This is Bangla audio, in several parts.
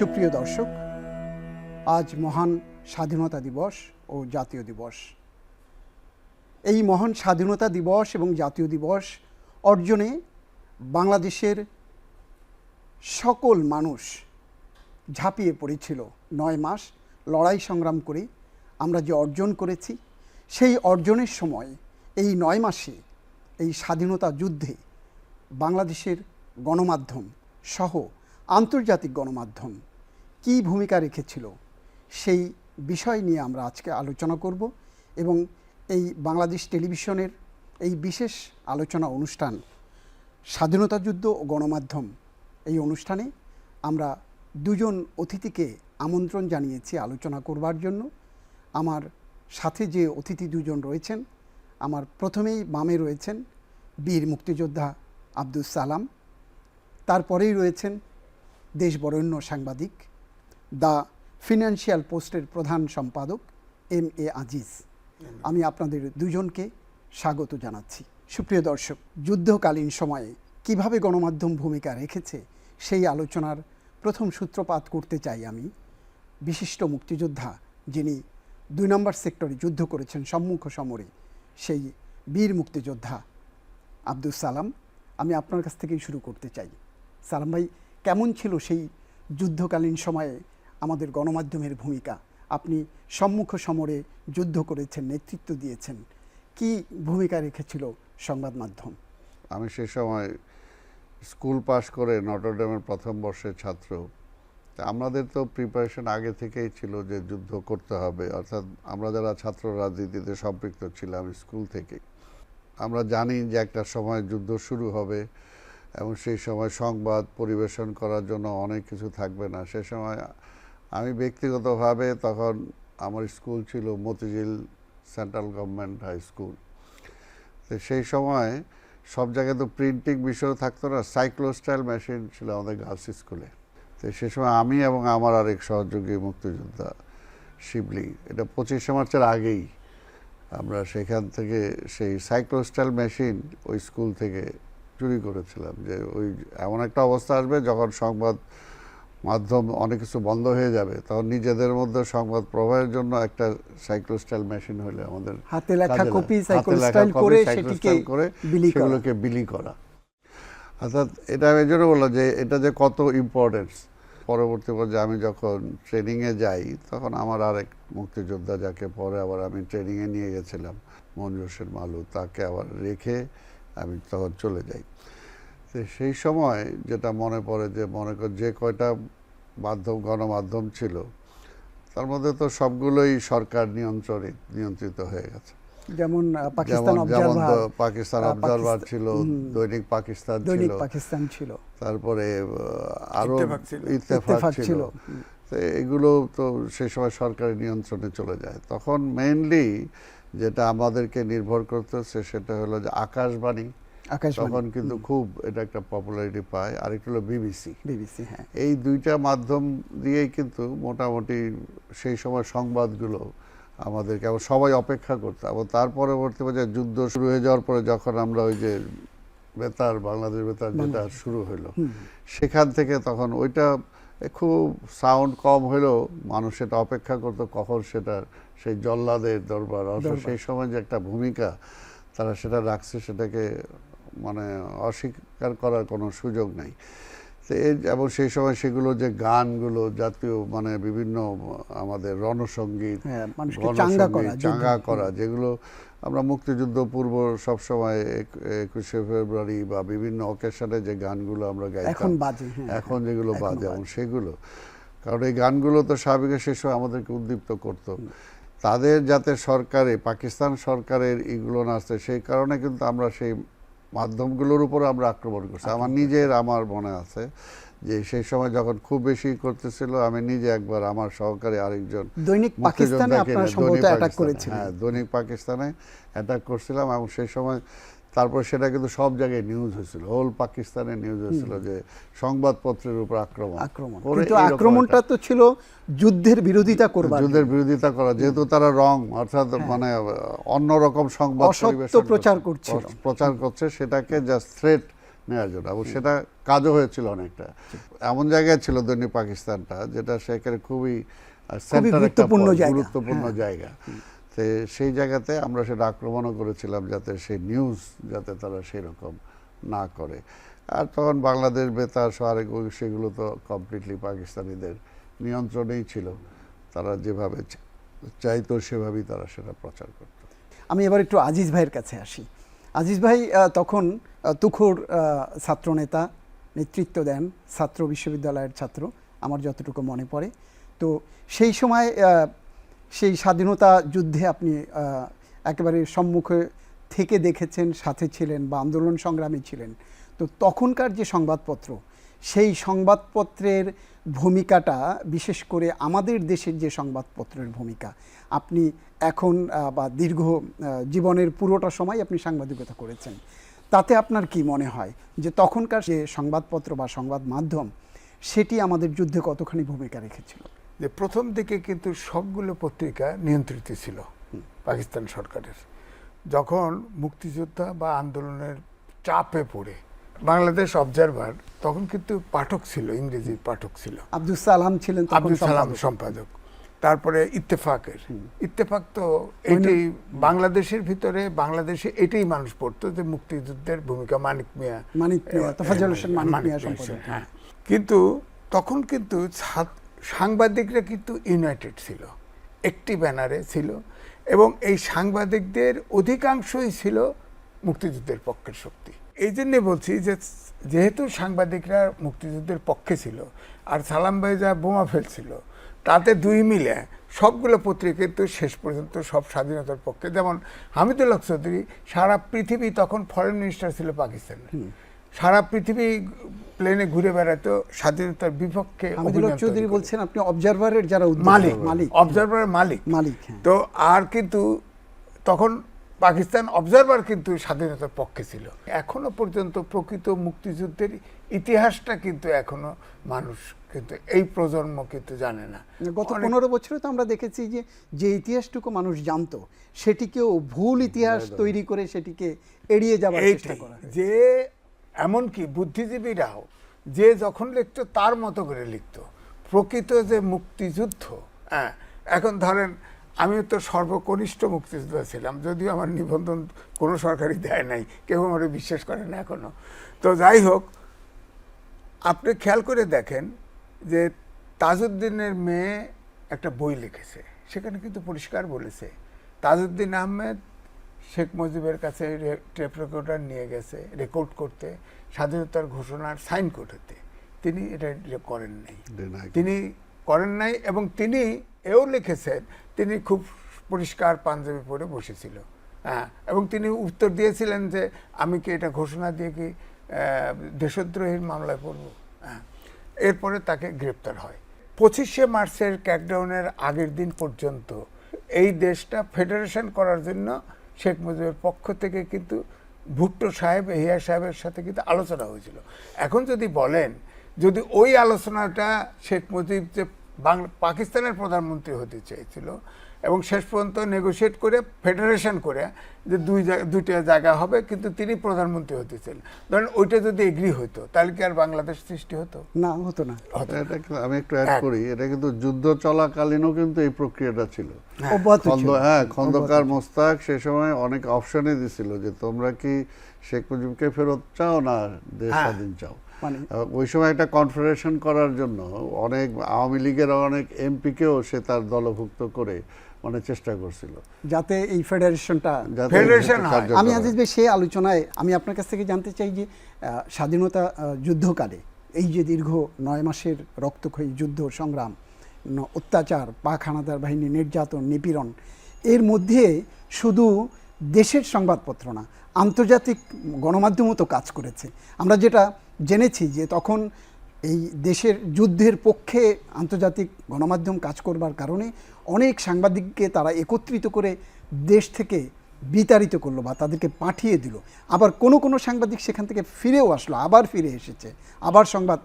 সুপ্রিয় দর্শক, আজ মহান স্বাধীনতা দিবস ও জাতীয় দিবস। এই মহান স্বাধীনতা দিবস এবং জাতীয় দিবস অর্জনে বাংলাদেশের সকল মানুষ ঝাঁপিয়ে পড়েছিল। নয় মাস লড়াই সংগ্রাম করে আমরা যে অর্জন করেছি, সেই অর্জনের সময় এই নয় মাসে এই স্বাধীনতা যুদ্ধে বাংলাদেশের গণমাধ্যম সহ আন্তর্জাতিক গণমাধ্যম কী ভূমিকা রেখেছিল সেই বিষয় নিয়ে আমরা আজকে আলোচনা করব এবং এই বাংলাদেশ টেলিভিশনের এই বিশেষ আলোচনা অনুষ্ঠান স্বাধীনতা যুদ্ধ ও গণমাধ্যম এই অনুষ্ঠানে আমরা দুজন অতিথিকে আমন্ত্রণ জানিয়েছি আলোচনা করবার জন্য। আমার সাথে যে অতিথি দুজন রয়েছেন, আমার প্রথমেই বামে রয়েছেন বীর মুক্তিযোদ্ধা আব্দুল সালাম, তারপরেই রয়েছেন দেশবরেণ্য সাংবাদিক দ্য ফিনান্সিয়াল পোস্টের প্রধান সম্পাদক এম এ আজিজ। আমি আপনাদের দুজনকে স্বাগত জানাচ্ছি। সুপ্রিয় দর্শক, যুদ্ধকালীন সময়ে কীভাবে গণমাধ্যম ভূমিকা রেখেছে সেই আলোচনার প্রথম সূত্রপাত করতে চাই আমি। বিশিষ্ট মুক্তিযোদ্ধা যিনি দুই নম্বর সেক্টরে যুদ্ধ করেছেন সম্মুখ সমরে, সেই বীর মুক্তিযোদ্ধা আব্দুল সালাম। আমি আপনার কাছ থেকেই শুরু করতে চাই। সালাম ভাই, কেমন ছিল সেই যুদ্ধকালীন সময়ে আমাদের গণমাধ্যমের ভূমিকা। আপনি সম্মুখ সমরে যুদ্ধ করেছেন, নেতৃত্ব দিয়েছেন। কি ভূমিকা রেখেছিল সংবাদ মাধ্যম? আমি সে সময় স্কুল পাশ করে নটরডেমের প্রথম বর্ষের ছাত্র। আমাদের তো প্রিপারেশন আগে থেকেই ছিল যে যুদ্ধ করতে হবে। অর্থাৎ আমরা যারা ছাত্র রাজনীতিতে সম্পৃক্ত ছিলাম স্কুল থেকে। আমরা জানি যে একটা সময় যুদ্ধ শুরু হবে এবং সেই সময় সংবাদ পরিবেশন করার জন্য অনেক কিছু থাকবে না। সে সময় আমি ব্যক্তিগতভাবে তখন আমার স্কুল ছিল Motijheel central government high school. তো সেই সময় সব জায়গায় তো প্রিন্টিং বিষয় থাকতো না, সাইক্লোস্টাইল মেশিন ছিল আমাদের গার্লস স্কুলে। তো সে সময় আমি এবং আমার আরেক সহযোগী মুক্তিযোদ্ধা শিবলি, এটা পঁচিশে মার্চের আগেই আমরা সেখান থেকে সেই সাইক্লোস্টাইল মেশিন ওই স্কুল থেকে চুরি করেছিলাম। যে ওই, এমন একটা অবস্থা আসবে যখন সংবাদ মাধ্যম অনেক কিছু বন্ধ হয়ে যাবে তখন নিজেদের মধ্যে সংবাদ প্রবাহের জন্য একটা সাইক্লোস্টাইল মেশিন হলে আমাদের হাতে লেখা কপি সাইক্লোস্টাইল করে সেটিকে করে বিলি করা। সেগুলোকে বিলি করা। অর্থাৎ এটা আমি জন্য বললাম যে এটা যে কত ইম্পর্টেন্স পরবর্তী পর্যায়ে আমি যখন ট্রেনিংয়ে যাই তখন আমার আরেক মুক্তিযোদ্ধা যাকে পরে আবার আমি ট্রেনিংয়ে নিয়ে গেছিলাম মঞ্জুর হোসেন মালু তাকে আবার রেখে আমি তখন চলে যাই। সেই সময় যেটা মনে পড়ে যে মনে কর যে কয়টা মাধ্যম গণমাধ্যম ছিল তার মধ্যে তো সবগুলোই সরকার নিয়ন্ত্রণে নিয়ন্ত্রিত হয়ে গেছে। যেমন পাকিস্তান যেমন পাকিস্তান অবজারভার ছিল দৈনিক পাকিস্তান দৈনিক পাকিস্তান ছিল। তারপরে আরও ইত্তেফাক ছিল। এগুলো তো সেই সময় সরকারি নিয়ন্ত্রণে চলে যায়। তখন মেইনলি যেটা আমাদেরকে নির্ভর করতেছে সেটা হলো যে আকাশবাণী তখন কিন্তু খুব এটা একটা পপুলারিটি পায়। আরেকটা হলো বিবিসি বিবিসি হ্যাঁ। এই দুইটা মাধ্যম দিয়েই কিন্তু মোটামুটি সেই সময় সংবাদগুলো আমাদেরকে আবার সবাই অপেক্ষা করতো। এবং তার পরবর্তী পর্যায়ে যুদ্ধ শুরু হয়ে যাওয়ার পরে যখন আমরা ওই যে বেতার বাংলাদেশ বেতার যেটা শুরু হলো সেখান থেকে তখন ওইটা খুব সাউন্ড কম হলেও মানুষ সেটা অপেক্ষা করতো কখন সেটা সেই জল্লাদের দরবার অর্থাৎ দরবার। সেই সময় যে একটা ভূমিকা তারা সেটা রাখছে সেটাকে মানে অস্বীকার করার কোনো সুযোগ নেই। এবং সেই সময় সেগুলো যে গানগুলো জাতীয় মানে বিভিন্ন আমাদের রণসঙ্গীত হ্যাঁ, চাঙ্গা করা, যেগুলো আমরা মুক্তিযুদ্ধ পূর্ব সবসময় এক- একুশে ফেব্রুয়ারি বা বিভিন্ন অকেশনে যে গানগুলো আমরা গাইতাম এখন বাজে হ্যাঁ এখন যেগুলো বাজে। এবং সেগুলো। কারণ এই গানগুলো তো স্বাভাবিক শেষ সময় আমাদেরকে উদ্দীপ্ত করত। তাদের যাতে সরকারে পাকিস্তান সরকারের এগুলো না আসছে সেই কারণে কিন্তু আমরা সেই মাধ্যমগুলোর উপর আমরা আক্রমণ করছি। আমার নিজের আমার মনে আছে যে সেই সময় যখন খুব বেশি করতেছিল আমি নিজে একবার আমার সহকারী আরেকজন দৈনিক পাকিস্তানে আপনারা সম্ভবত অ্যাটাক করেছিলেন। হ্যাঁ দৈনিক পাকিস্তানে অ্যাটাক করছিলাম এবং সেই সময় তারপর সেটা কিন্তু সব জায়গায় নিউজ হয়েছিল। হোল পাকিস্তানে নিউজ হয়েছিল যে সংবাদপত্রের উপর আক্রমণ। আক্রমণ। কিন্তু আক্রমণটা তো ছিল যুদ্ধের বিরোধিতা করবার যুদ্ধের বিরোধিতা করা যেহেতু তারা রং অর্থাৎ মানে অন্যরকম সংবাদ হ্যাঁ। অসত্য পরিবেশন করছে, প্রচার করছে সেটাকে জাস্ট থ্রেট নেওয়ার জন্য। এবং সেটা কাজও হয়েছিল অনেকটা। এমন জায়গায় ছিল দৈনিক পাকিস্তানটা যেটা সেখানে খুবই গুরুত্বপূর্ণ জায়গা। তো সেই জায়গাতে আমরা সেটা আক্রমণও করেছিলাম যাতে সেই নিউজ যাতে তারা সেরকম না করে। আর তখন বাংলাদেশ, বেতার শহরে সেগুলো তো কমপ্লিটলি পাকিস্তানিদের নিয়ন্ত্রণেই ছিল। তারা যেভাবে চাইতো সেভাবেই তারা সেটা প্রচার করত। আমি এবার একটু আজিজ ভাইয়ের কাছে আসি। আজিজ ভাই তখন তুখোর ছাত্রনেতা নেতৃত্ব দেন, ছাত্র বিশ্ববিদ্যালয়ের ছাত্র, আমার যতটুকু মনে পড়ে। তো সেই সময় সেই স্বাধীনতা যুদ্ধে আপনি একেবারে সম্মুখে থেকে দেখেছেন, সাথে ছিলেন বা আন্দোলন সংগ্রামী ছিলেন। তো তখনকার যে সংবাদপত্র, সেই সংবাদপত্রের ভূমিকাটা, বিশেষ করে আমাদের দেশের যে সংবাদপত্রের ভূমিকা, আপনি এখন বা দীর্ঘ জীবনের পুরোটা সময় আপনি সাংবাদিকতা করেছেন। তাতে আপনার কি মনে হয় যে তখনকার যে সংবাদপত্র বা সংবাদ মাধ্যম, সেটি আমাদের যুদ্ধে কতখানি ভূমিকা রেখেছিল? যে প্রথম দিকে কিন্তু সবগুলো পত্রিকা নিয়ন্ত্রিত ছিল পাকিস্তান সরকারের যখন মুক্তিযোদ্ধা বা আন্দোলনের চাপে পড়ে বাংলাদেশ অবজারভার তখন কিন্তু পাঠক ছিল ইংরেজির পাঠক ছিল আব্দুল সালাম ছিলেন আব্দুল সালাম সম্পাদক। তারপরে ইত্তেফাকের ইত্তেফাক তো এটাই বাংলাদেশের ভিতরে বাংলাদেশে এটাই মানুষ পড়তো যে মুক্তিযুদ্ধের ভূমিকা মানিক মিয়া মানিক মিয়া, হোসেন মানিক। ছিলেন, হ্যাঁ। কিন্তু তখন কিন্তু ছাত- সাংবাদিকরা কিন্তু ইউনাইটেড ছিল, একটি ব্যানারে ছিল এবং এই সাংবাদিকদের অধিকাংশই ছিল মুক্তিযুদ্ধের পক্ষের শক্তি। এই জন্যে বলছি যে যেহেতু সাংবাদিকরা মুক্তিযুদ্ধের পক্ষে ছিল আর সালাম ভাই যা বোমা ফেলছিল, তাতে দুই মিলে সবগুলো পত্রিকা কিন্তু শেষ পর্যন্ত সব স্বাধীনতার পক্ষে। যেমন হামিদুল্লাহ চৌধুরী সারা পৃথিবী তখন ফরেন মিনিস্টার ছিল পাকিস্তানের। সারা পৃথিবী প্লেনে ঘুরে বেড়াতো স্বাধীনতার বিপক্ষে চৌধুরী বলছেন আপনি অবজারভারের যারা মালিক মালিক অবজারভার মালিক। মালিক হ্যাঁ। তো আর কিন্তু তখন পাকিস্তান অবজারভার কিন্তু স্বাধীনতার পক্ষে ছিল। এখনও পর্যন্ত প্রকৃত মুক্তিযুদ্ধের ইতিহাসটা কিন্তু এখনও মানুষ কিন্তু এই প্রজন্ম কিন্তু জানে না। গত পনেরো বছরে তো আমরা দেখেছি যে যে ইতিহাসটুকু মানুষ জানতো সেটিকেও ভুল ইতিহাস তৈরি করে সেটিকে এড়িয়ে যাওয়ার চেষ্টা করা। যে এমনকি বুদ্ধিজীবীরাও যে যখন লিখতো তার মতো করে লিখতো, প্রকৃত যে মুক্তিযুদ্ধ হ্যাঁ এখন ধরেন আমি তো সর্বকনিষ্ঠ মুক্তিযোদ্ধা ছিলাম, যদিও আমার নিবন্ধন কোনো সরকারি দেয় নাই, কেউ আমার বিশ্বাস করে না এখনও তো যাই হোক, আপনি খেয়াল করে দেখেন যে তাজউদ্দিনের মেয়ে একটা বই লিখেছে, সেখানে কিন্তু পরিষ্কার বলেছে, তাজউদ্দিন আহমেদ শেখ মুজিবের কাছে টেপ রেকর্ডার নিয়ে গেছে রেকর্ড করতে স্বাধীনতার ঘোষণার সাইন করতে তিনি এটা করেন নাই। তিনি করেন নাই এবং তিনি এও লিখেছেন তিনি খুব পরিষ্কার পাঞ্জাবি পরে বসেছিল। হ্যাঁ এবং তিনি উত্তর দিয়েছিলেন যে আমি কি এটা ঘোষণা দিয়ে কি দেশদ্রোহীর মামলায় পড়ব? হ্যাঁ এরপরে তাকে গ্রেপ্তার হয়। পঁচিশে মার্চের ক্যাকডাউনের আগের দিন পর্যন্ত এই দেশটা ফেডারেশন করার জন্য শেখ মুজিবের পক্ষ থেকে কিন্তু ভুট্টো সাহেব, এহিয়া সাহেবের সাথে কিন্তু আলোচনা হয়েছিল। এখন যদি বলেন, যদি ওই আলোচনাটা শেখ মুজিব যে বাংলা, পাকিস্তানের প্রধানমন্ত্রী হতে চেয়েছিল এবং শেষ পর্যন্ত নেগোশিয়েট করে ফেডারেশন করে যে দুই জায়গা দুইটা জায়গা হবে কিন্তু তিনি প্রধানমন্ত্রী হতে চাইলেন। ধরেন ওইটা যদি এগ্রি হতো তাহলে কি আর বাংলাদেশ সৃষ্টি হতো? না হতো না। এটা আমি একটু অ্যাড করি এটা কিন্তু যুদ্ধ চলাকালীনও কিন্তু এই প্রক্রিয়াটা ছিল। ছিল। হ্যাঁ খন্দকার মোস্তাক সে সময় অনেক অপশনই দিছিল যে তোমরা কি শেখ মুজিবকে ফেরত চাও না দেশ হ্যাঁ। স্বাধীন চাও? মানে ওই সময় একটা কনফেডারেশন করার জন্য অনেক আওয়ামী লীগের অনেক এমপিকেও সে তার দলভুক্ত করে মানে চেষ্টা করছিল যাতে এই ফেডারেশনটা হয়। আমি। আজিজ ভাই সেই আলোচনায় আমি আপনার কাছ থেকে জানতে চাই যে স্বাধীনতা যুদ্ধকালে এই যে দীর্ঘ নয় মাসের রক্তক্ষয়ী যুদ্ধ সংগ্রাম অত্যাচার পাক হানাদার বাহিনী নির্যাতন নিপীড়ন এর মধ্যে শুধু দেশের সংবাদপত্র না আন্তর্জাতিক গণমাধ্যমও তো কাজ করেছে আমরা যেটা জেনেছি যে তখন এই দেশের যুদ্ধের পক্ষে আন্তর্জাতিক গণমাধ্যম কাজ করবার কারণে অনেক সাংবাদিককে তারা একত্রিত করে দেশ থেকে বিতাড়িত করল বা তাদেরকে পাঠিয়ে দিল। আবার কোনো কোনো সাংবাদিক সেখান থেকে ফিরেও আসলো, আবার ফিরে এসেছে, আবার সংবাদ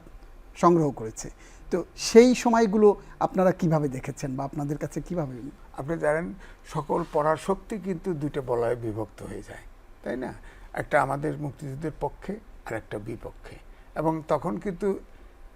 সংগ্রহ করেছে। তো সেই সময়গুলো আপনারা কীভাবে দেখেছেন বা আপনাদের কাছে কীভাবে আপনি জানেন, সকল পড়ার শক্তি কিন্তু দুইটা বলয়ে বিভক্ত হয়ে যায়, তাই না? একটা আমাদের মুক্তিযুদ্ধের পক্ষে আর একটা বিপক্ষে। এবং তখন কিন্তু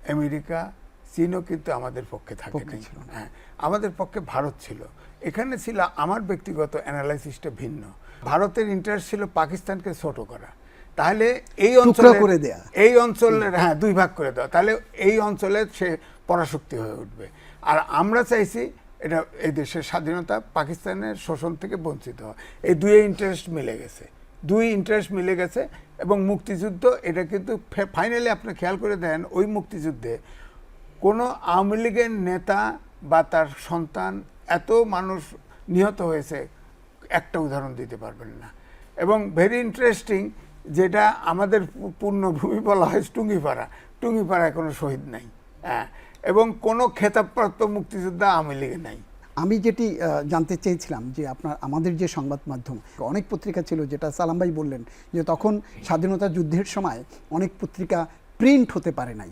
আমেরিকা চীনও কিন্তু আমাদের পক্ষে থাকে ছিল। না। হ্যাঁ আমাদের পক্ষে ভারত ছিল। এখানে ছিল আমার ব্যক্তিগত অ্যানালাইসিসটা ভিন্ন। ভারতের ইন্টারেস্ট ছিল পাকিস্তানকে ছোট করা। তাহলে এই অঞ্চলে করে দেয়া। এই অঞ্চলের হ্যাঁ দুই ভাগ করে দেওয়া। তাহলে এই অঞ্চলে সে পরাশক্তি হয়ে উঠবে। আর আমরা চাইছি এটা এই দেশের স্বাধীনতা পাকিস্তানের শোষণ থেকে বঞ্চিত হওয়া। এই দুই ইন্টারেস্ট মিলে গেছে। দুই ইন্টারেস্ট মিলে গেছে। এবং মুক্তিযুদ্ধ, এটা কিন্তু ফাইনালি আপনি খেয়াল করে দেন ওই মুক্তিযুদ্ধে কোনো আওয়ামী লীগের নেতা বা তার সন্তান এত মানুষ নিহত হয়েছে, একটা উদাহরণ দিতে পারবেন না। এবং ভেরি ইন্টারেস্টিং যেটা আমাদের পূর্ণভূমি বলা হয় টুঙ্গিপাড়া, টুঙ্গিপাড়ায় কোনো শহীদ নাই হ্যাঁ। এবং কোনো খেতাবপ্রাপ্ত মুক্তিযোদ্ধা আওয়ামী লীগে নাই। আমি যেটি জানতে চেয়েছিলাম যে আপনার আমাদের যে সংবাদ মাধ্যম অনেক পত্রিকা ছিল যেটা সালাম ভাই বললেন যে তখন স্বাধীনতা যুদ্ধের সময় অনেক পত্রিকা প্রিন্ট হতে পারে নাই।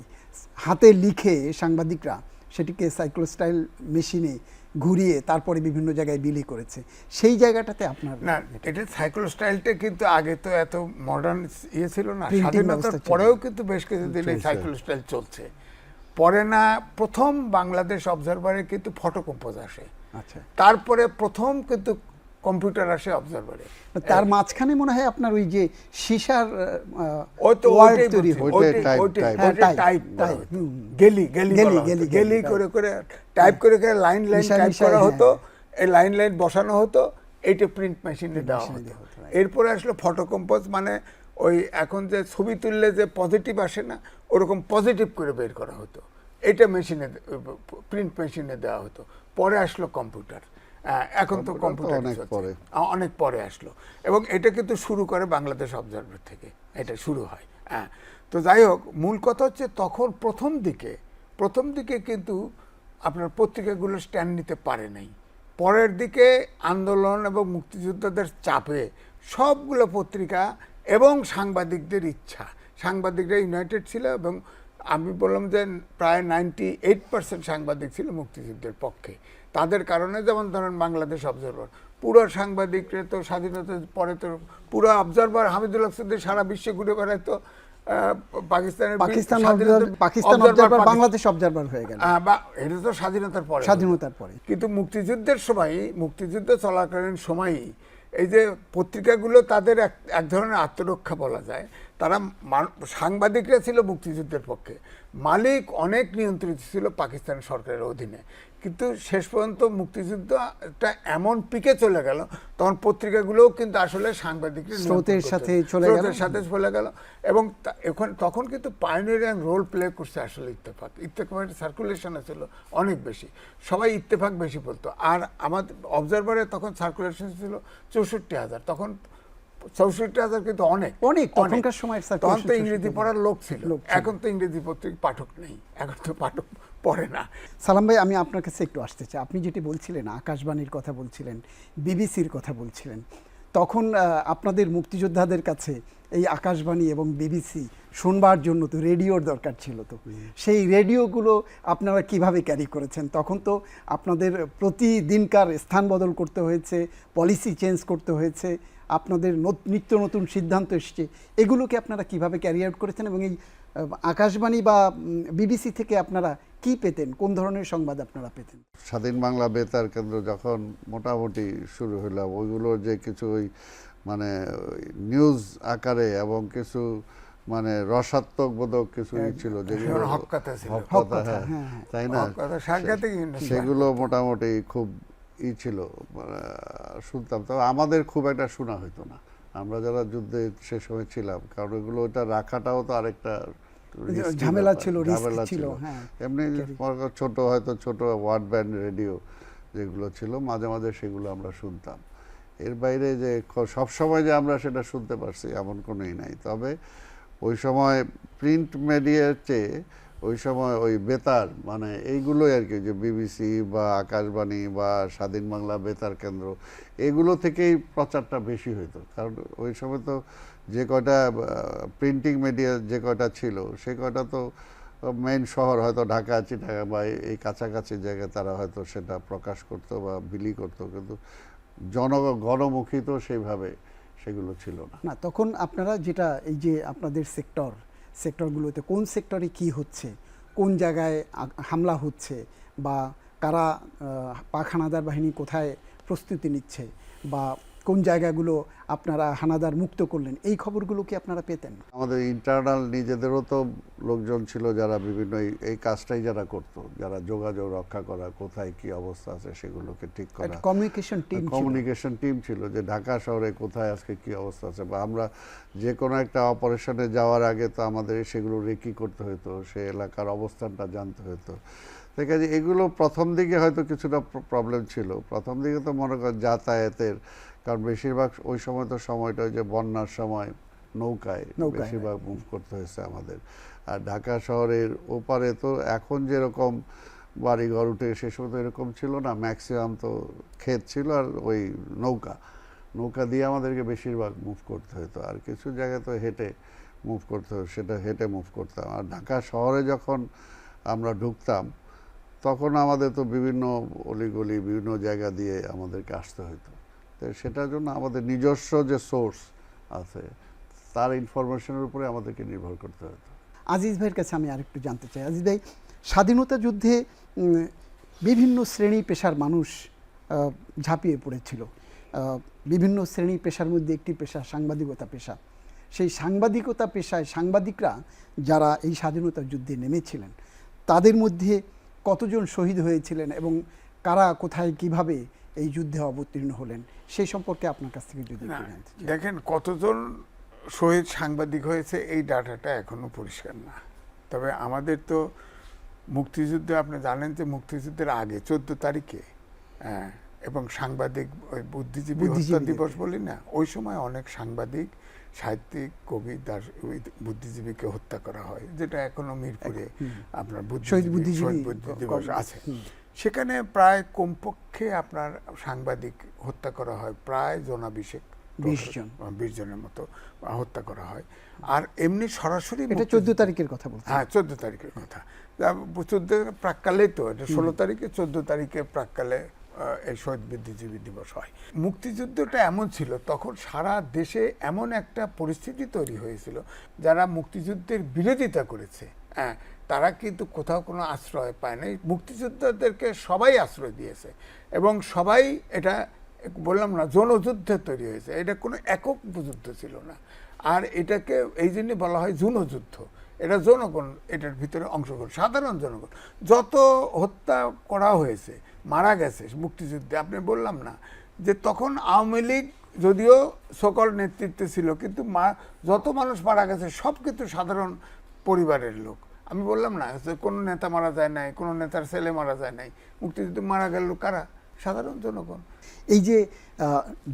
হাতে লিখে সাংবাদিকরা সেটিকে সাইক্লোস্টাইল মেশিনে ঘুরিয়ে তারপরে বিভিন্ন জায়গায় বিলি করেছে। সেই জায়গাটাতে আপনার না এটা সাইকেল স্টাইলটা কিন্তু আগে তো এত মডার্ন ইয়ে ছিল না। স্বাধীনতার পরেও কিন্তু বেশ কিছুদিন এই সাইকেল স্টাইল চলছে। পরে না প্রথম বাংলাদেশ অবজারভারে কিন্তু ফটো কম্পোজ আসে। আচ্ছা। তারপরে প্রথম কিন্তু কম্পিউটার আসে অবজারভারে তার মাঝখানে মনে হয় আপনার ওই যে সীসার হয়। হ্যাঁ। গেলি গেলি গেলি, করে করে টাইপ করে করে লাইন লাইন টাইপ করা হ্যাঁ। হতো। এই লাইন লাইন বসানো হতো এইটা প্রিন্ট মেশিনে দেওয়া হতো. এরপরে আসলো ফটো কম্পোজ মানে ওই এখন যে ছবি তুললে যে পজিটিভ আসে না ওরকম পজিটিভ করে বের করা হতো। এটা মেশিনে প্রিন্ট মেশিনে দেওয়া হতো। পরে আসলো কম্পিউটার এখন তো কম্পিউটার অনেক পরে। অনেক পরে আসলো। এবং এটা কিন্তু শুরু করে বাংলাদেশ অবজারভার থেকে। এটা শুরু হয়। হ্যাঁ তো যাই হোক মূল কথা হচ্ছে তখন প্রথম দিকে প্রথম দিকে কিন্তু আপনার পত্রিকাগুলো স্ট্যান্ড নিতে পারে নাই। পরের দিকে আন্দোলন এবং মুক্তিযোদ্ধাদের চাপে সবগুলো পত্রিকা এবং সাংবাদিকদের ইচ্ছা। সাংবাদিকরা ইউনাইটেড ছিল এবং আমি বললাম যে প্রায় নাইনটি এইট পার্সেন্ট সাংবাদিক ছিল মুক্তিযুদ্ধের পক্ষে। তাদের কারণে যেমন ধরেন বাংলাদেশ অবজারভার পুরো সাংবাদিকরা তো স্বাধীনতার পরে তো পুরো অবজারভার হামিদুল হক সারা বিশ্বে ঘুরে বেড়াইতো আহ, পাকিস্তানের পাকিস্তান পাকিস্তান অবজারভার বাংলাদেশ অবজারভার হয়ে গেল। বা এটা তো স্বাধীনতার পরে। স্বাধীনতার পরে। কিন্তু মুক্তিযুদ্ধের সময় মুক্তিযুদ্ধ চলাকালীন সময়ই এই যে পত্রিকাগুলো তাদের এক এক ধরনের আত্মরক্ষা বলা যায়, তারা সাংবাদিকরা ছিল মুক্তিযুদ্ধের পক্ষে। মালিক অনেক নিয়ন্ত্রিত ছিল পাকিস্তান সরকারের অধীনে। কিন্তু শেষ পর্যন্ত মুক্তিযুদ্ধটা এমন পিকে চলে গেল তখন পত্রিকাগুলোও কিন্তু আসলে সাংবাদিকরা স্রোতের সাথে চলে গেল। সাথে চলে গেল। এবং এখন তখন কিন্তু পাইনিয়ারিয়ান রোল প্লে করছে আসলে ইত্তেফাক। ইত্তেফাকের সার্কুলেশনে ছিল অনেক বেশি। সবাই ইত্তেফাক বেশি বলতো। আর আমাদের অবজারভারে তখন সার্কুলেশন ছিল চৌষট্টি হাজার। তখন চৌষট্টি হাজার কিন্তু অনেক। অনেক, তখনকার সময় তখন তো ইংরেজি পড়ার লোক ছিল। লোক ছিল। এখন তো ইংরেজি পত্রিকা পাঠক নেই। এখন তো পাঠক পড়ে না। সালাম ভাই আমি আপনার কাছে একটু আসতে চাই। আপনি যেটি বলছিলেন আকাশবাণীর কথা বলছিলেন বিবিসির কথা বলছিলেন তখন আপনাদের মুক্তিযোদ্ধাদের কাছে এই আকাশবাণী এবং বিবিসি শুনবার জন্য তো রেডিওর দরকার ছিল তো। সেই রেডিওগুলো আপনারা কীভাবে ক্যারি করেছেন? তখন তো আপনাদের প্রতিদিনকার স্থান বদল করতে হয়েছে পলিসি চেঞ্জ করতে হয়েছে আপনাদের নত- নিত্য নতুন সিদ্ধান্ত এসছে। এগুলোকে আপনারা কীভাবে ক্যারি আউট করেছেন এবং এই আকাশবাণী বা বিবিসি থেকে আপনারা কি পেতেন? কোন ধরনের সংবাদ আপনারা পেতেন? স্বাধীন বাংলা বেতার কেন্দ্র যখন মোটামুটি শুরু হলো ওইগুলো যে কিছু ওই মানে নিউজ আকারে এবং কিছু মানে রসাত্মক বোধক কিছু ছিল যেগুলো হক কথা কথা, কথা, হ্যাঁ, হ্যাঁ, হ্যাঁ। তাই না? সাংঘাতিক সেগুলো মোটামুটি খুব ই ছিল মানে, শুনতাম তবে আমাদের খুব একটা শোনা হতো না। আমরা যারা যুদ্ধে সে সময় ছিলাম কারণ এগুলো ওটা রাখাটাও তো আরেকটা ঝামেলা ছিল, ঝামেলা ছিল, হ্যাঁ। এমনি ছোট হয়তো ছোট ওয়ার্ড ব্যান্ড রেডিও যেগুলো ছিল মাঝে মাঝে সেগুলো আমরা শুনতাম। এর বাইরে যে ক- সবসময় যে আমরা সেটা শুনতে পারছি এমন কোনোই নাই। তবে ওই সময় প্রিন্ট মিডিয়ার চেয়ে ওই সময় ওই বেতার মানে এইগুলোই আর কি যে বিবিসি বা আকাশবাণী বা স্বাধীন বাংলা বেতার কেন্দ্র, এগুলো থেকেই প্রচারটা বেশি হতো কারণ ওই সময় তো যে কয়টা প্রিন্টিং মিডিয়া যে কয়টা ছিল, সে কয়টা তো মেইন শহর হয়তো ঢাকা, চিটাগা বা এই- কাছাকাছি জায়গায় তারা হয়তো সেটা প্রকাশ করতো বা বিলি করতো, কিন্তু জন গণমুখী তো সেইভাবে সেগুলো ছিল না। তখন আপনারা যেটা, এই যে আপনাদের সেক্টর সেক্টরগুলোতে, কোন সেক্টরে কি হচ্ছে, কোন জায়গায় হামলা হচ্ছে বা কারা পাখানাদার বাহিনী কোথায় প্রস্তুতি নিচ্ছে বা কোন জায়গাগুলো আপনারা হানাদার মুক্ত করলেন? এই খবরগুলো কি আপনারা পেতেন? আমাদের ইন্টারনাল নিজেদেরও তো লোকজন ছিল যারা বিভিন্ন এই- কাজটাই যারা করতো যারা যোগাযোগ রক্ষা করা কোথায় কি অবস্থা আছে সেগুলোকে ঠিক করা। কমিউনিকেশন টিম কমিউনিকেশন টিম ছিল যে ঢাকা শহরে কোথায় আজকে কি অবস্থা আছে বা আমরা যে কোনো একটা অপারেশনে যাওয়ার আগে তো আমাদের সেগুলো রেকি করতে হতো সে এলাকার অবস্থানটা জানতে হতো ঠিক আছে এগুলো প্রথম দিকে হয়তো কিছুটা প্রবলেম ছিল। প্রথম দিকে তো মনে করেন যাতায়াতের কারণ বেশিরভাগ ওই সময় তো সময়টা যে বন্যার সময় নৌকায় নৌকায়, বেশিরভাগ মুভ করতে হয়েছে আমাদের। আর ঢাকা শহরের ওপারে তো এখন যেরকম বাড়ি ঘর উঠে সে সময় তো এরকম ছিল না ম্যাক্সিমাম তো ক্ষেত ছিল আর ওই নৌকা। নৌকা দিয়ে আমাদেরকে বেশিরভাগ মুভ করতে হতো। আর কিছু জায়গায় তো হেঁটে মুভ করতে হতো সেটা হেঁটে মুভ করতাম। আর ঢাকা শহরে যখন আমরা ঢুকতাম তখন আমাদের তো বিভিন্ন অলিগলি বিভিন্ন জায়গা দিয়ে আমাদেরকে আসতে হতো। তো সেটার জন্য আমাদের নিজস্ব যে সোর্স আছে, তার ইনফরমেশনের উপরে আমাদেরকে নির্ভর করতে হতো আজিজ ভাইয়ের কাছে আমি আরেকটু জানতে চাই। আজিজ ভাই, স্বাধীনতা যুদ্ধে বিভিন্ন শ্রেণি পেশার মানুষ ঝাঁপিয়ে পড়েছিল। বিভিন্ন শ্রেণি পেশার মধ্যে একটি পেশা সাংবাদিকতা পেশা। সেই সাংবাদিকতা পেশায় সাংবাদিকরা যারা এই স্বাধীনতা যুদ্ধে নেমেছিলেন, তাদের মধ্যে কতজন শহীদ হয়েছিলেন এবং কারা, কোথায়, কীভাবে এই যুদ্ধে অবতীর্ণ হলেন। সেই সম্পর্কে আপনার কাছ থেকে যদি। দেখেন কতজন শহীদ সাংবাদিক হয়েছে এই ডাটাটা এখনও পরিষ্কার না। তবে আমাদের তো মুক্তিযুদ্ধে আপনি জানেন যে মুক্তিযুদ্ধের আগে চোদ্দ তারিখে হ্যাঁ, এবং সাংবাদিক ওই বুদ্ধিজীবী হত্যা দিবস। বলি না ওই সময় অনেক সাংবাদিক সাহিত্যিক কবি দার বুদ্ধিজীবীকে হত্যা করা হয় যেটা এখনও মিরপুরে আপনার শহীদ বুদ্ধিজীবী বুদ্ধিজীবী দিবস আছে। সেখানে প্রায় কমপক্ষে আপনার সাংবাদিক হত্যা করা হয় প্রায় জনাভিষেক বিশ জন। বিশ জনের মতো হত্যা করা হয়। আর এমনি সরাসরি এটা চোদ্দ তারিখের কথা বলছি হ্যাঁ চোদ্দ তারিখের কথা। চোদ্দ প্রাককালেই তো এটা ষোলো তারিখে চোদ্দ তারিখে প্রাককালে এই শহীদ বুদ্ধিজীবী দিবস হয়। মুক্তিযুদ্ধটা এমন ছিল তখন সারা দেশে এমন একটা পরিস্থিতি তৈরি হয়েছিল যারা মুক্তিযুদ্ধের বিরোধিতা করেছে। হ্যাঁ তারা কিন্তু কোথাও কোনো আশ্রয় পায় নাই। মুক্তিযোদ্ধাদেরকে সবাই আশ্রয় দিয়েছে এবং সবাই এটা বললাম না জনযুদ্ধে তৈরি হয়েছে। এটা কোনো একক যুদ্ধ ছিল না। আর এটাকে এই জন্য বলা হয় জনযুদ্ধ এটা জনগণ, এটার ভিতরে অংশগ্রহণ, সাধারণ জনগণ। যত হত্যা করা হয়েছে, মারা গেছে মুক্তিযুদ্ধে, আপনি বললাম না, যে তখন আওয়ামী লীগ যদিও সকল নেতৃত্বে ছিল, কিন্তু মা যত মানুষ মারা গেছে, সব কিন্তু সাধারণ পরিবারের লোক। আমি বললাম না যে কোনো নেতা মারা যায় নাই কোনো নেতার ছেলে মারা যায় নাই মুক্তিযুদ্ধ মারা গেল কারা? সাধারণ জনগণ। এই যে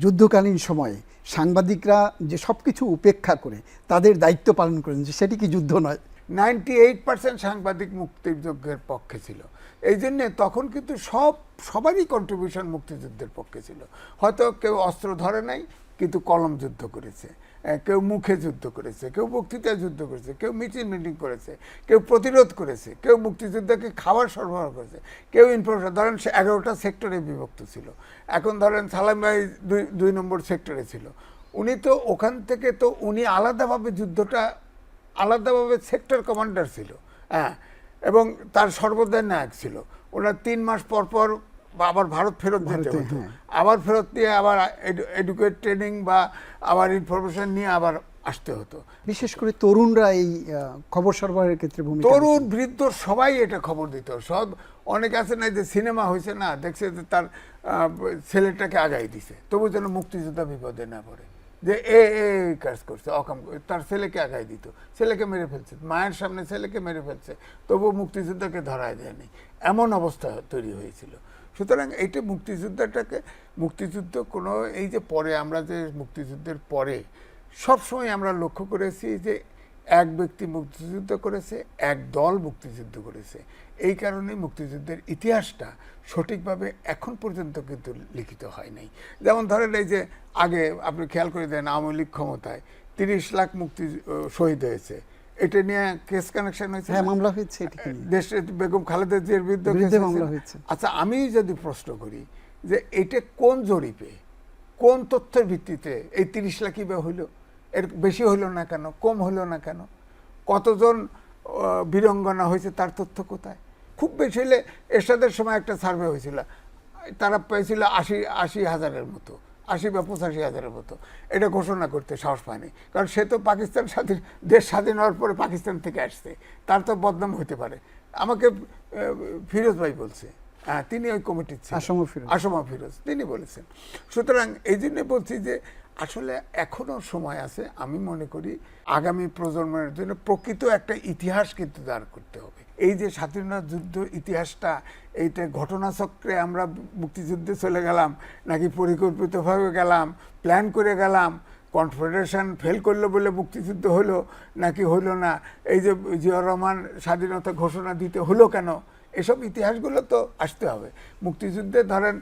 যুদ্ধকালীন সময়ে সাংবাদিকরা যে সব কিছু উপেক্ষা করে তাদের দায়িত্ব পালন করেন যে সেটি কি যুদ্ধ নয়? নাইনটি এইট পার্সেন্ট সাংবাদিক মুক্তিযুদ্ধের পক্ষে ছিল। এই জন্যে তখন কিন্তু সব সবারই কন্ট্রিবিউশন মুক্তিযুদ্ধের পক্ষে ছিল। হয়তো কেউ অস্ত্র ধরে নাই কিন্তু কলম যুদ্ধ করেছে। কেউ মুখে যুদ্ধ করেছে, কেউ বক্তৃতায় যুদ্ধ করেছে, কেউ মিটিং মিটিং করেছে, কেউ প্রতিরোধ করেছে, কেউ মুক্তিযোদ্ধাকে খাবার সরবরাহ করেছে, কেউ ইনফরমেশন ধরেন সে এগারোটা সেক্টরে বিভক্ত ছিল। এখন ধরেন সালাম ভাই দুই দুই নম্বর সেক্টরে ছিল। উনি তো ওখান থেকে তো উনি আলাদাভাবে যুদ্ধটা, আলাদাভাবে সেক্টর কমান্ডার ছিল হ্যাঁ এবং তার সর্বদাই নায়ক ছিল। ওনার তিন মাস পর পর বা আবার ভারত ফেরত যেতে হতো। হ্যাঁ। আবার ফেরত দিয়ে আবার এডুকেট ট্রেনিং বা আবার ইনফরমেশন নিয়ে আবার আসতে হতো। বিশেষ করে তরুণরা এই খবর সরবরাহের ক্ষেত্রে ভূমিকা তরুণ বৃদ্ধ সবাই এটা খবর দিত। সব অনেক আছে না যে সিনেমা হয়েছে না দেখছে যে তার ছেলেটাকে আগাই দিছে। তবু যেন মুক্তিযোদ্ধা বিপদে না পড়ে। যে এ এ এই কাজ করছে অকাম। তার ছেলেকে আগাই দিত। ছেলেকে মেরে ফেলছে মায়ের সামনে ছেলেকে মেরে ফেলছে তবু মুক্তিযোদ্ধাকে ধরায় দেয়নি। এমন অবস্থা তৈরি হয়েছিল। সুতরাং এইটা মুক্তিযুদ্ধটাকে, মুক্তিযুদ্ধ কোনো, এই যে পরে আমরা যে মুক্তিযুদ্ধের পরে সবসময় আমরা লক্ষ্য করেছি যে এক ব্যক্তি মুক্তিযুদ্ধ করেছে, এক দল মুক্তিযুদ্ধ করেছে। এই কারণে মুক্তিযুদ্ধের ইতিহাসটা সঠিকভাবে এখন পর্যন্ত কিন্তু লিখিত হয় নাই। যেমন ধরেন এই যে আগে আপনি খেয়াল করে দেন আওয়ামী লীগ ক্ষমতায় তিরিশ লাখ মুক্তি শহীদ হয়েছে। এটা নিয়ে কেস কানেকশন হয়েছে হ্যাঁ মামলা হয়েছে এটিকে নিয়ে। দেশে বেগম খালেদা জিয়ার বিরুদ্ধে মামলা হয়েছে। আচ্ছা আমি যদি প্রশ্ন করি যে এটা কোন জরিপে কোন তথ্যের ভিত্তিতে এই তিরিশ লাখ কীভাবে হইল? এর বেশি হইল না কেন? কম হইল না কেন? কতজন বীরঙ্গনা হয়েছে তার তথ্য কোথায়? খুব বেশি হলে এরশাদের সময় একটা সার্ভে হয়েছিল। তারা পেয়েছিল আশি আশি হাজারের মতো। আশি বা পঁচাশি হাজারের মতো। এটা ঘোষণা করতে সাহস পায়নি। কারণ সে তো পাকিস্তান স্বাধীন দেশ স্বাধীন হওয়ার পরে পাকিস্তান থেকে আসছে। তার তো বদনাম হতে পারে। আমাকে ফিরোজ ভাই বলছে। হ্যাঁ তিনি ওই কমিটির। আসম ফিরোজ। আসমা ফিরোজ। তিনি বলেছেন। সুতরাং এই জন্য বলছি যে আসলে এখনও সময় আছে, আমি মনে করি আগামী প্রজন্মের জন্য প্রকৃত একটা ইতিহাস কিন্তু দাঁড় করতে হবে। এই যে স্বাধীনতা যুদ্ধ ইতিহাসটা, এইটা ঘটনাচক্রে আমরা মুক্তিযুদ্ধে চলে গেলাম, নাকি পরিকল্পিতভাবে গেলাম প্ল্যান করে গেলাম কনফেডারেশন ফেল করল বলে মুক্তিযুদ্ধ হলো, নাকি হলো না, এই যে জিয়াউর রহমান স্বাধীনতা ঘোষণা দিতে হলো কেন, এসব ইতিহাসগুলো তো আসতে হবে। মুক্তিযুদ্ধে ধরেন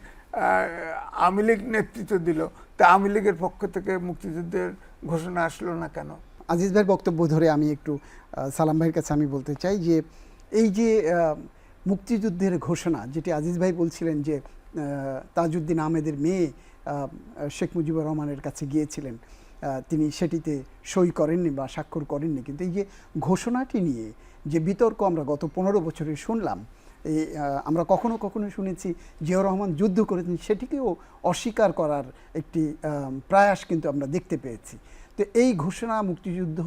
আওয়ামী লীগ নেতৃত্ব দিল তা আওয়ামী লীগের পক্ষ থেকে মুক্তিযুদ্ধের ঘোষণা আসলো না কেন? আজিজ ভাইয়ের বক্তব্য ধরে আমি একটু সালাম ভাইয়ের কাছে আমি বলতে চাই যে, এই যে মুক্তিযুদ্ধের ঘোষণা যেটি আজিজ ভাই বলছিলেন যে তাজউদ্দিন আহমেদের মেয়ে শেখ মুজিবুর রহমানের কাছে গিয়েছিলেন তিনি সেটিতে সই করেননি বা স্বাক্ষর করেননি। কিন্তু এই যে ঘোষণাটি নিয়ে যে বিতর্ক আমরা গত পনেরো বছরে শুনলাম এই আমরা কখনো কখনো শুনেছি জিয়াউর রহমান যুদ্ধ করেছেন, সেটিকেও অস্বীকার করার একটি প্রয়াস কিন্তু আমরা দেখতে পেয়েছি। তো এই ঘোষণা, মুক্তিযুদ্ধ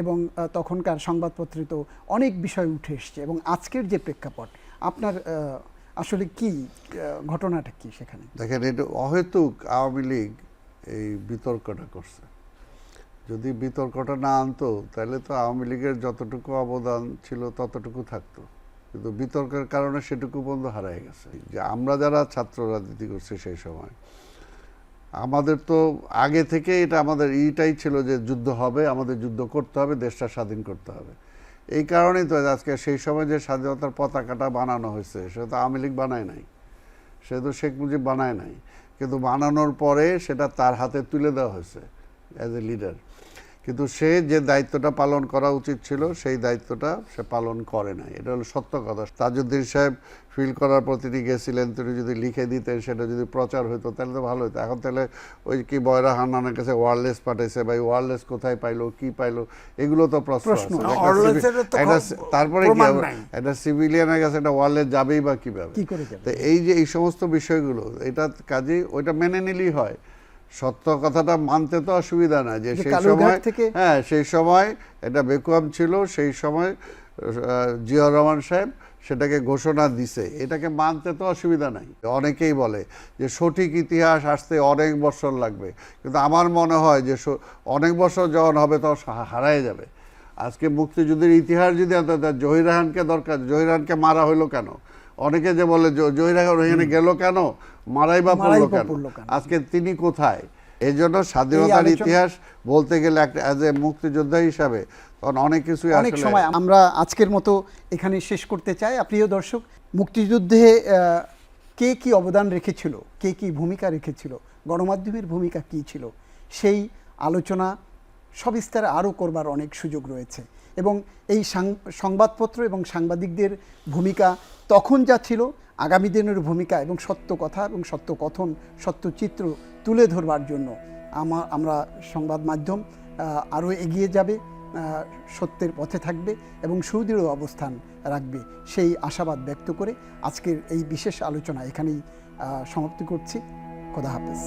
এবং তখনকার সংবাদপত্রে তো অনেক বিষয় উঠে এসছে এবং আজকের যে প্রেক্ষাপট, আপনার আসলে কি ঘটনাটা কি সেখানে? দেখেন, এটা অহেতুক আওয়ামী লীগ এই বিতর্কটা করছে। যদি বিতর্কটা না আনতো, তাহলে তো আওয়ামী লীগের যতটুকু অবদান ছিল ততটুকু থাকতো। কিন্তু বিতর্কের কারণে সেটুকু বন্ধ হারাই গেছে। যে আমরা যারা ছাত্র রাজনীতি করছি সেই সময়, আমাদের তো আগে থেকে এটা আমাদের ইটাই ছিল যে যুদ্ধ হবে, আমাদের যুদ্ধ করতে হবে, দেশটা স্বাধীন করতে হবে। এই কারণেই তো আজকে সেই সময় যে স্বাধীনতার পতাকাটা বানানো হয়েছে, সেটা তো আওয়ামী লীগ বানায় নাই সে তো শেখ মুজিব বানায় নাই। কিন্তু বানানোর পরে সেটা তার হাতে তুলে দেওয়া হয়েছে অ্যাজ এ লিডার কিন্তু সে যে দায়িত্বটা পালন করা উচিত ছিল সেই দায়িত্বটা সে পালন করে নাই। এটা হলো সত্য কথা। তাজউদ্দিন সাহেব ফিল করার পর তিনি গেছিলেন তিনি যদি লিখে দিতেন সেটা যদি প্রচার হতো তাহলে তো ভালো হতো এখন তাহলে ওই কি বয়রা হান্নানের কাছে ওয়ারলেস পাঠাইছে বা ওয়ারলেস কোথায় পাইলো কি পাইলো এগুলো তো প্রশ্ন তারপরে কি। একটা সিভিলিয়ানের কাছে একটা ওয়ারলেস যাবেই বা কীভাবে? তো এই যে এই সমস্ত বিষয়গুলো এটা কাজে ওইটা মেনে নিলেই হয়। সত্য কথাটা মানতে তো অসুবিধা না যে সেই সময় হ্যাঁ সেই সময় এটা বেকুয়াম ছিল সেই সময় জিয়াউর রহমান সাহেব সেটাকে ঘোষণা দিছে। এটাকে মানতে তো অসুবিধা নাই। অনেকেই বলে যে সঠিক ইতিহাস আসতে অনেক বছর লাগবে। কিন্তু আমার মনে হয় যে অনেক বছর যখন হবে তখন হারায় যাবে। আজকে মুক্তিযুদ্ধের ইতিহাস যদি জহির রাহানকে দরকার জহির রাহানকে মারা হইল কেন? অনেকে যে বলে জহির ওইখানে গেল কেন? মারাই বা পড়ল কেন? আজকে তিনি কোথায়? এই জন্য স্বাধীনতার ইতিহাস বলতে গেলে একটা অ্যাজ এ মুক্তিযোদ্ধা হিসাবে তখন অনেক কিছুই অনেক সময় আমরা আজকের মতো এখানে শেষ করতে চাই। প্রিয় দর্শক মুক্তিযুদ্ধে কে কি অবদান রেখেছিল? কে কি ভূমিকা রেখেছিল? গণমাধ্যমের ভূমিকা কি ছিল? সেই আলোচনা সবিস্তারে আরও করবার অনেক সুযোগ রয়েছে। এবং এই সংবাদপত্র এবং সাংবাদিকদের ভূমিকা তখন যা ছিল, আগামী দিনের ভূমিকা এবং সত্য কথা এবং সত্য কথন, সত্য চিত্র তুলে ধরবার জন্য আমা, আমরা সংবাদ মাধ্যম আরও এগিয়ে যাবে সত্যের পথে থাকবে এবং সুদৃঢ় অবস্থান রাখবে সেই আশাবাদ ব্যক্ত করে আজকের এই বিশেষ আলোচনা এখানেই সমাপ্তি করছি। খোদা হাফেজ।